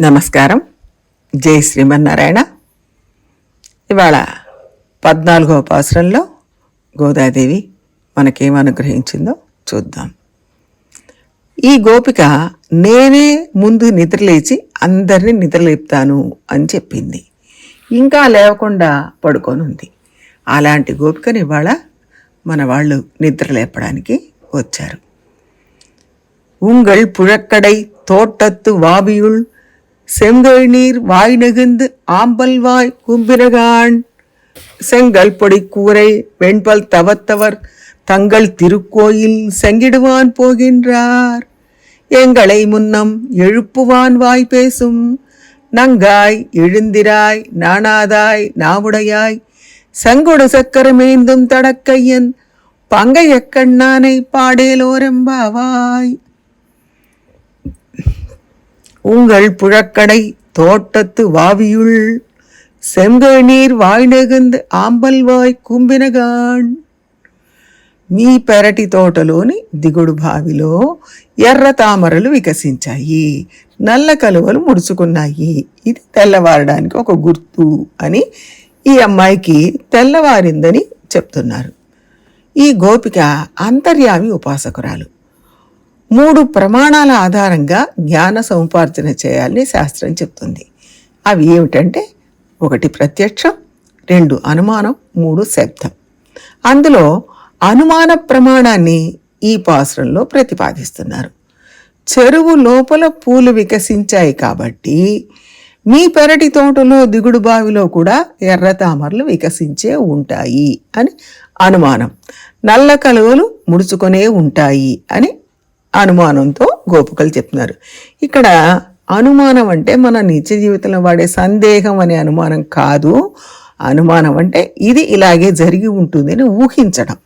నమస్కారం జై శ్రీమన్నారాయణ ఇవాళ పద్నాలుగవ పాసురంలో గోదాదేవి మనకేం అనుగ్రహించిందో చూద్దాం ఈ గోపిక నేనే ముందు నిద్రలేచి అందరినీ నిద్రలేపుతాను అని చెప్పింది ఇంకా లేవకుండా పడుకొని ఉంది అలాంటి గోపికని ఇవాళ మన వాళ్ళు నిద్రలేపడానికి వచ్చారు உங்கள் புழக்கடை தோட்டத்து வாபியுள் செங்கல் நீர் வாய் நெகுந்து ஆம்பல் வாய் கும்பிரகான். செங்கல் பொடி கூரை வெண்பல் தவத்தவர் தங்கள் திருக்கோயில் செங்கிடுவான் போகின்றார். எங்களை முன்னம் எழுப்புவான் வாய் பேசும். நங்காய் எழுந்திராய் நாணாதாய் நாவுடையாய் செங்கொடு சக்கரமேந்தும் தடக்கையன் பங்கைய கண்ணானை பாடேலோரெம்பாவாய் உங்கள் புழக்கடை தோட்டத்து வாவியுள் செங்கல் நீர் வாய் நெகுந்து ఆంబల్ వాయ్ కుంభినగాన్ మీ పెరటి తోటలోని దిగుడు బావిలో ఎర్ర తామరలు వికసించాయి నల్ల కలువలు ముడుచుకున్నాయి ఇది తెల్లవారడానికి ఒక గుర్తు అని ఈ అమ్మాయికి తెల్లవారిందని చెప్తున్నారు ఈ గోపిక అంతర్యామి ఉపాసకురాలు మూడు ప్రమాణాల ఆధారంగా జ్ఞాన సముపార్జన చేయాలని శాస్త్రం చెప్తుంది. అవి ఏమిటంటే ఒకటి ప్రత్యక్షం రెండు అనుమానం మూడు శబ్దం. అందులో అనుమాన ప్రమాణాన్ని ఈ పాసురంలో ప్రతిపాదిస్తున్నారు. చెరువు లోపల పూలు వికసించాయి కాబట్టి మీ పెరటి తోటలో దిగుడు బావిలో కూడా ఎర్ర తామరలు వికసించే ఉంటాయి అని అనుమానం. నల్ల కలువలు ముడుచుకొనే ఉంటాయి అని అనుమానంతో గోపికలు చెప్తున్నారు. ఇక్కడ అనుమానం అంటే మన నిత్య జీవితంలో వాడే సందేహం అనే అనుమానం కాదు. అనుమానం అంటే ఇది ఇలాగే జరిగి ఉంటుంది అని ఊహించడం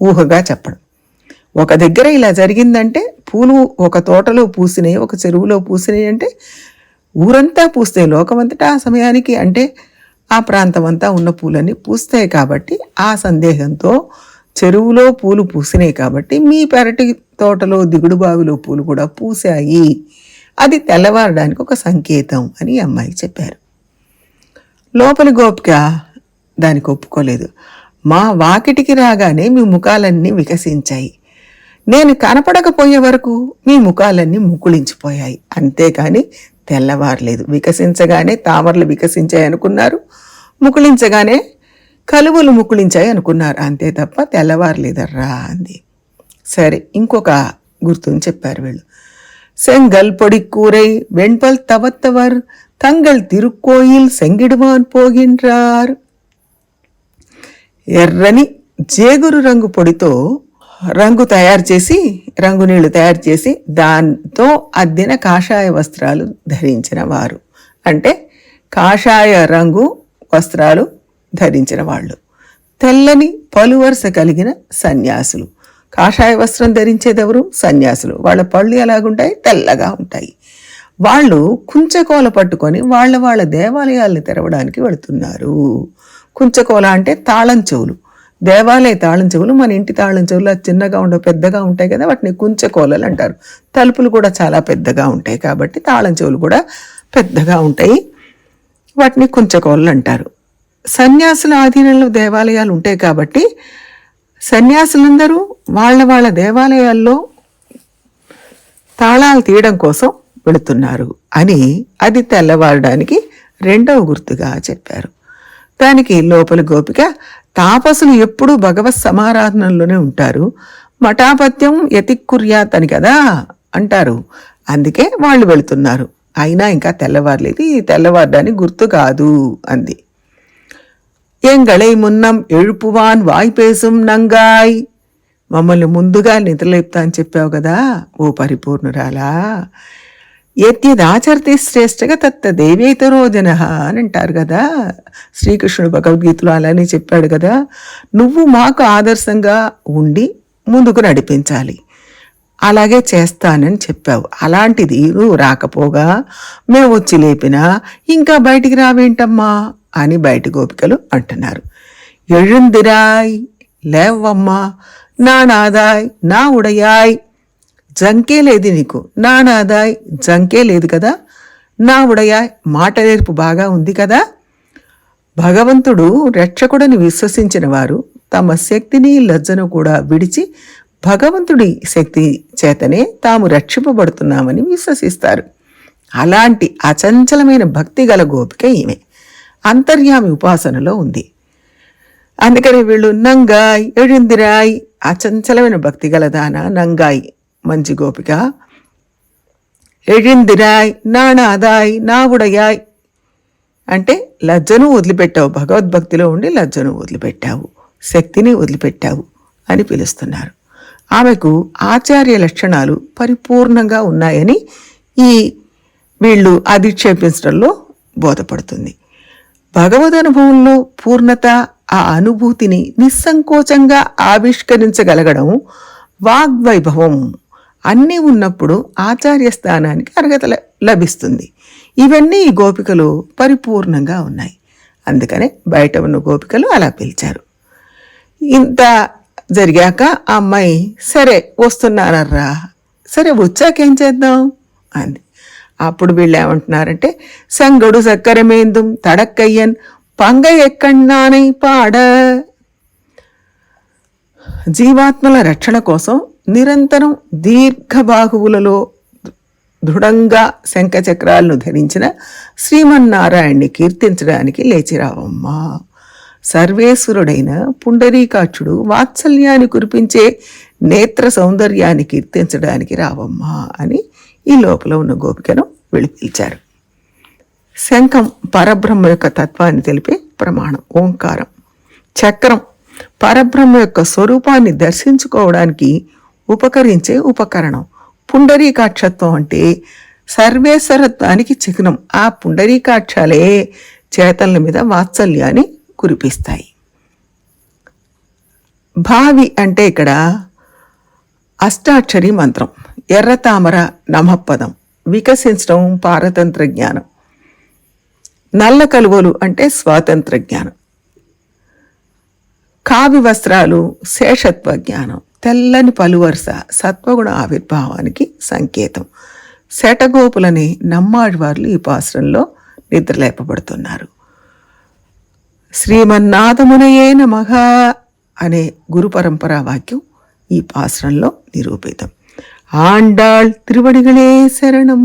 ఊహగా చెప్పడం. ఒక దగ్గర ఇలా జరిగిందంటే పూలు ఒక తోటలో పూసినాయి ఒక చెరువులో పూసినాయి అంటే ఊరంతా పూస్తాయి లోకమంతటా ఆ సమయానికి అంటే ఆ ప్రాంతం అంతా ఉన్న పూలన్నీ పూస్తాయి కాబట్టి ఆ సందేహంతో చెరువులో పూలు పూసినాయి కాబట్టి మీ పెరటి తోటలో దిగుడు బావిలో పూలు కూడా పూసాయి అది తెల్లవారడానికి ఒక సంకేతం అని అమ్మాయి చెప్పారు. లోపలి గోపిక దానికి ఒప్పుకోలేదు. మా వాకిటికి రాగానే మీ ముఖాలన్నీ వికసించాయి. నేను కనపడకపోయే వరకు మీ ముఖాలన్నీ ముకుళించిపోయాయి. అంతేకాని తెల్లవారలేదు. వికసించగానే తామరలు వికసించాయి అనుకున్నారు. ముకుళించగానే కలువలు ముకుళించాయి అనుకున్నారు అంతే తప్ప తెల్లవారలేదర్రా అంది సరే ఇంకొక గుర్తుని చెప్పారు వీళ్ళు செங்கல் பொடிக்கூரை வெண்பல் தவத்தவர் தங்கள் திருக்கோயில் செங்கிடுவான் போகின்றார் ఎర్రని జేగురు రంగు పొడితో రంగు తయారు చేసి రంగు నీళ్లు తయారు చేసి దాంతో అద్దిన కాషాయ వస్త్రాలు ధరించిన వారు అంటే కాషాయ రంగు వస్త్రాలు ధరించిన వాళ్ళు. తెల్లని పలువరుస కలిగిన సన్యాసులు. కాషాయ వస్త్రం ధరించేదెవరు? సన్యాసులు. వాళ్ళ పళ్ళు ఎలాగుంటాయి? తెల్లగా ఉంటాయి. వాళ్ళు కుంచకోల పట్టుకొని వాళ్ళ వాళ్ళ దేవాలయాల్ని తెరవడానికి వెళుతున్నారు. కుంచకోల అంటే తాళం చెవులు. దేవాలయ తాళం చెవులు మన ఇంటి తాళం చెవులు అది చిన్నగా ఉండవు పెద్దగా ఉంటాయి కదా వాటిని కుంచకోలలు అంటారు. తలుపులు కూడా చాలా పెద్దగా ఉంటాయి కాబట్టి తాళం చెవులు కూడా పెద్దగా ఉంటాయి. వాటిని కుంచకోలలు అంటారు. సన్యాసుల ఆధీనంలో దేవాలయాలు ఉంటాయి కాబట్టి సన్యాసులందరూ వాళ్ళ వాళ్ళ దేవాలయాల్లో తాళాలు తీయడం కోసం వెళుతున్నారు అని అది తెల్లవారడానికి రెండవ గుర్తుగా చెప్పారు. దానికి లోపల గోపిక తాపసులు ఎప్పుడూ భగవత్ సమారాధనలోనే ఉంటారు. మఠాపత్యం యతిక్కుర్యాత్ అని కదా అంటారు. అందుకే వాళ్ళు వెళుతున్నారు. అయినా ఇంకా తెల్లవారలేదు. ఈ తెల్లవారడానికి గుర్తు కాదు అంది. ఎంగళై మున్నం ఎഴുపువాన్ వాయ్పేసుం నంగాయ్ మమ్మల్ని ముందుగా నిద్రలేపుతా అని చెప్పావు కదా ఓ పరిపూర్ణురాలా యద్యదాచరితే శ్రేష్టగా తత్త దేవేతరో జన అని అంటారు కదా శ్రీకృష్ణుడు భగవద్గీతలో అలానే చెప్పాడు కదా నువ్వు మాకు ఆదర్శంగా ఉండి ముందుకు నడిపించాలి. అలాగే చేస్తానని చెప్పావు. అలాంటిది నువ్వు రాకపోగా మేము వచ్చి లేపినా ఇంకా బయటికి రావేంటమ్మా? అని బయటి గోపికలు అంటున్నారు. ఎഴുందిరాయ్ లేవమ్మా నా నాదాయ్ నా ఉడయాయ్ జంకే లేదు నీకు నా నాదాయ్ జంకే లేదు కదా నా ఉడయాయ్ మాట నేర్పు బాగా ఉంది కదా. భగవంతుడు రక్షకుడని విశ్వసించిన వారు తమ శక్తిని లజ్జను కూడా విడిచి భగవంతుడి శక్తి చేతనే తాము రక్షింపబడుతున్నామని విశ్వసిస్తారు. అలాంటి అచంచలమైన భక్తి గల గోపిక ఈమె. అంతర్యామి ఉపాసనలో ఉంది. అందుకని వీళ్ళు నంగాయ్ ఎడిందిరాయ్ అచంచలమైన భక్తి గలదాన నంగాయ్ మంచి గోపిక. ఎడిందిరాయ్ నాణాదాయ్ నావుడయాయ్ అంటే లజ్జను వదిలిపెట్టావు భగవద్భక్తిలో ఉండి లజ్జను వదిలిపెట్టావు శక్తిని వదిలిపెట్టావు అని పిలుస్తున్నారు. ఆమెకు ఆచార్య లక్షణాలు పరిపూర్ణంగా ఉన్నాయని ఈ వీళ్ళు అధిక్షేపించడంలో బోధపడుతుంది. భగవద్ అనుభవంలో పూర్ణత ఆ అనుభూతిని నిస్సంకోచంగా ఆవిష్కరించగలగడం వాగ్వైభవం. అన్నీ ఉన్నప్పుడు ఆచార్య స్థానానికి అర్హత లభిస్తుంది. ఇవన్నీ ఈ గోపికలు పరిపూర్ణంగా ఉన్నాయి. అందుకనే బయట ఉన్న గోపికలు అలా పిలిచారు. ఇంత జరిగాక ఆ అమ్మాయి సరే వస్తున్నానర్రా. సరే వచ్చాకేం చేద్దాం? అంది. అప్పుడు వీళ్ళు ఏమంటున్నారంటే సంగడు సక్కరమేందుం తడక్కయ్యన్ పంగ ఎక్కన్నానై పాడ. జీవాత్మల రక్షణ కోసం నిరంతరం దీర్ఘబాహువులలో దృఢంగా శంఖచక్రాలను ధరించిన శ్రీమన్నారాయణ్ణి కీర్తించడానికి లేచిరావమ్మా సర్వేశ్వరుడైన పుండరీకాక్షుడు వాత్సల్యాన్ని కురిపించే నేత్ర సౌందర్యాన్ని కీర్తించడానికి రావమ్మా అని ఈ లోపల ఉన్న గోపికను వెళ్ళి పిలిచారు. శంఖం పరబ్రహ్మ యొక్క తత్వాన్ని తెలిపే ప్రమాణం ఓంకారం. చక్రం పరబ్రహ్మ యొక్క స్వరూపాన్ని దర్శించుకోవడానికి ఉపకరించే ఉపకరణం. పుండరీకాక్షత్వం అంటే సర్వేశ్వరత్వానికి చిహ్నం. ఆ పుండరీకాక్షాలే చేతల మీద వాత్సల్యాన్ని కురిపిస్తాయి. భావి అంటే ఇక్కడ అష్టాక్షరి మంత్రం. ఎర్రతామర నమపదం. వికసించడం పారతంత్ర జ్ఞానం నల్ల కలువలు అంటే స్వాతంత్ర జ్ఞానం కావి వస్త్రాలు శేషత్వ జ్ఞానం. తెల్లని పలువరుస సత్వగుణ ఆవిర్భావానికి సంకేతం. శటగోపులని నమ్మాడివార్లు ఈ పాశ్రంలో నిద్రలేపబడుతున్నారు. శ్రీమన్నాథమునయే నమః అనే గురు పరంపరా వాక్యం ఈ పాశ్రంలో నిరూపితం. ఆండాళ్ తిరువడిగళే శరణం.